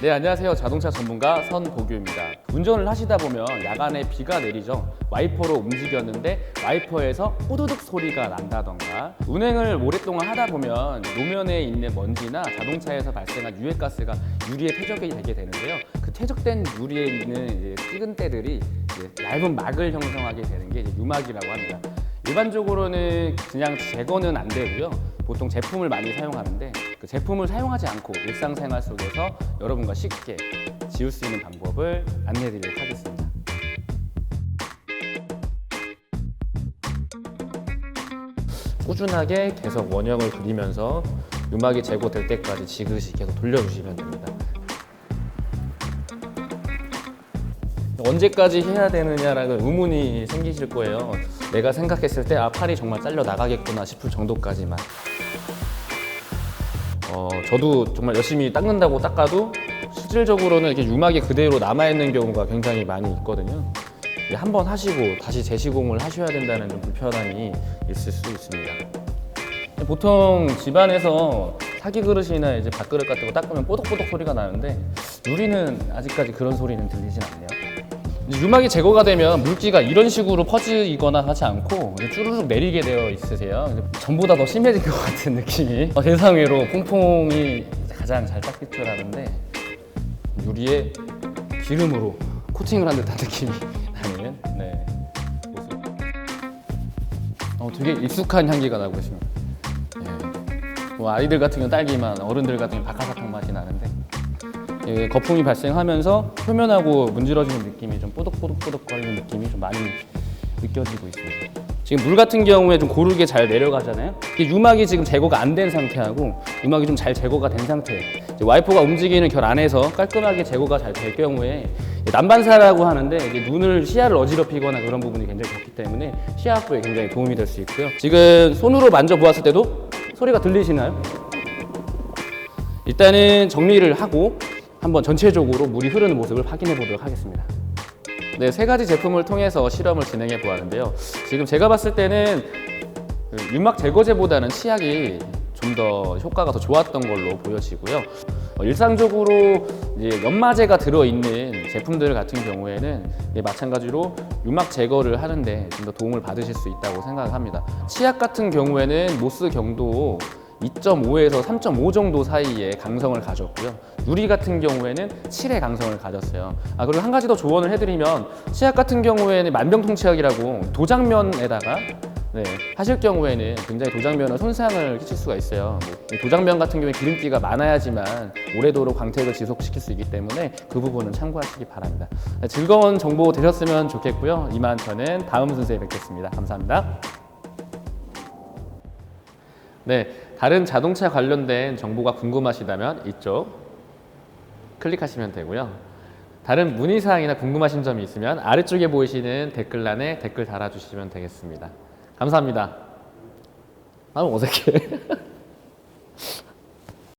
네, 안녕하세요. 자동차 전문가 선보규입니다. 운전을 하시다 보면 야간에 비가 내리죠. 와이퍼로 움직였는데 와이퍼에서 호두둑 소리가 난다던가 운행을 오랫동안 하다 보면 노면에 있는 먼지나 자동차에서 발생한 유해가스가 유리에 퇴적이 되게 되는데요. 그 퇴적된 유리에 있는 이제 식은 때들이 이제 얇은 막을 형성하게 되는 게 이제 유막이라고 합니다. 일반적으로 는 그냥 제거는 안 되고요. 보통 제품을 많이 사용하는데 그 제품을 사용하지 않고 일상생활 속에서 여러분과 쉽게 지울 수 있는 방법을 안내해 드리도록 하겠습니다. 꾸준하게 계속 원형을 그리면서 유막이 제거될 때까지 지그시 계속 돌려주시면 됩니다. 언제까지 해야 되느냐라는 의문이 생기실 거예요. 내가 생각했을 때 아, 팔이 정말 잘려 나가겠구나 싶을 정도까지만. 어, 저도 정말 열심히 닦는다고 닦아도 실질적으로는 이렇게 유막이 그대로 남아있는 경우가 굉장히 많이 있거든요. 한 번 하시고 다시 재시공을 하셔야 된다는 좀 불편함이 있을 수 있습니다. 보통 집안에서 사기 그릇이나 이제 밥그릇 같은 거 닦으면 뽀독뽀독 소리가 나는데 유리는 아직까지 그런 소리는 들리진 않네요. 유막이 제거가 되면 물기가 이런 식으로 퍼지거나 하지 않고 쭈르륵 내리게 되어 있으세요. 전보다 더 심해진 것 같은 느낌이. 어, 세상 외로 퐁퐁이 가장 잘 닦일 줄 아는데 유리에 기름으로 코팅을 한 듯한 느낌이 나는 네, 모습. 어, 되게 익숙한 향기가 나고 있습니다. 예. 뭐 아이들 같은 경우 딸기만, 어른들 같은 경우 박하사탕 맛이 나는데 예, 거품이 발생하면서 표면하고 문질러지는 느낌이 좀 뽀득뽀득뽀득 거리는 느낌이 좀 많이 느껴지고 있습니다. 지금 물 같은 경우에 좀 고르게 잘 내려가잖아요. 이게 유막이 지금 제거가 안 된 상태하고 유막이 좀 잘 제거가 된 상태. 와이퍼가 움직이는 결 안에서 깔끔하게 제거가 잘 될 경우에 난반사라고 하는데 눈을 시야를 어지럽히거나 그런 부분이 굉장히 좋기 때문에 시야 확보에 굉장히 도움이 될 수 있고요. 지금 손으로 만져 보았을 때도 소리가 들리시나요? 일단은 정리를 하고 한번 전체적으로 물이 흐르는 모습을 확인해 보도록 하겠습니다. 네, 세 가지 제품을 통해서 실험을 진행해 보았는데요. 지금 제가 봤을 때는 그 윤막 제거제보다는 치약이 좀 더 효과가 더 좋았던 걸로 보여지고요. 어, 일상적으로 연마제가 들어있는 제품들 같은 경우에는 네, 마찬가지로 윤막 제거를 하는데 좀 더 도움을 받으실 수 있다고 생각합니다. 치약 같은 경우에는 모스 경도 2.5에서 3.5 정도 사이에 강성을 가졌고요. 유리 같은 경우에는 7의 강성을 가졌어요. 아 그리고 한 가지 더 조언을 해드리면 치약 같은 경우에는 만병통치약이라고 도장면에다가 네, 하실 경우에는 굉장히 도장면에 손상을 끼칠 수가 있어요. 뭐이 도장면 같은 경우에 기름기가 많아야지만 오래도록 광택을 지속시킬 수 있기 때문에 그 부분은 참고하시기 바랍니다. 네, 즐거운 정보 되셨으면 좋겠고요. 이만 저는 다음 순서에 뵙겠습니다. 감사합니다. 네, 다른 자동차 관련된 정보가 궁금하시다면 이쪽 클릭하시면 되고요. 다른 문의사항이나 궁금하신 점이 있으면 아래쪽에 보이시는 댓글란에 댓글 달아주시면 되겠습니다. 감사합니다. 아, 어색해.